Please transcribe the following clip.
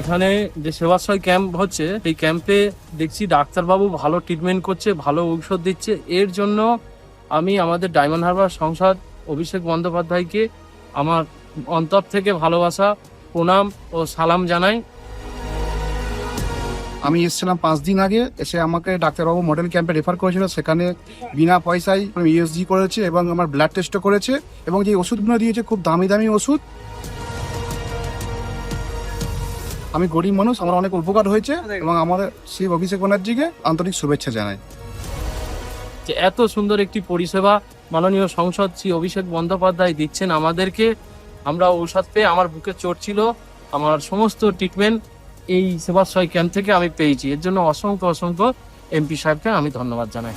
এখানে যে সেবাশ্রয় ক্যাম্প হচ্ছে এই ক্যাম্পে দেখছি ডাক্তারবাবু ভালো ট্রিটমেন্ট করছে, ভালো ঔষধ দিচ্ছে। এর জন্য আমি আমাদের ডায়মন্ড হারবার সংসদ অভিষেক বন্দ্যোপাধ্যায়কে আমার অন্তর থেকে ভালোবাসা, প্রণাম ও সালাম জানাই। আমি এসেছিলাম পাঁচ দিন আগে, এসে আমাকে ডাক্তারবাবু মডেল ক্যাম্পে রেফার করেছিল। সেখানে বিনা পয়সায় ইউএসজি করেছে এবং আমার ব্লাড টেস্টও করেছে এবং যে ওষুধগুলো দিয়েছে, খুব দামি দামি ওষুধ। আমি গরিব মানুষ আমার অনেক উপকার হয়েছে এবং আমাদের শিব অভিষেক ব্যানার্জিকে আন্তরিক শুভেচ্ছা জানাই। যে এত সুন্দর একটি পরিষেবা মাননীয় সংসদ শ্রী অভিষেক বন্দ্যোপাধ্যায় দিচ্ছেন আমাদেরকে আমরা ঔষধ পেয়ে আমার বুকে চোট ছিল আমার সমস্ত ট্রিটমেন্ট এই সেবাশ্রয় ক্যাম্প থেকে আমি পেয়েছি। এর জন্য অসংখ্য অসংখ্য এমপি সাহেবকে আমি ধন্যবাদ জানাই।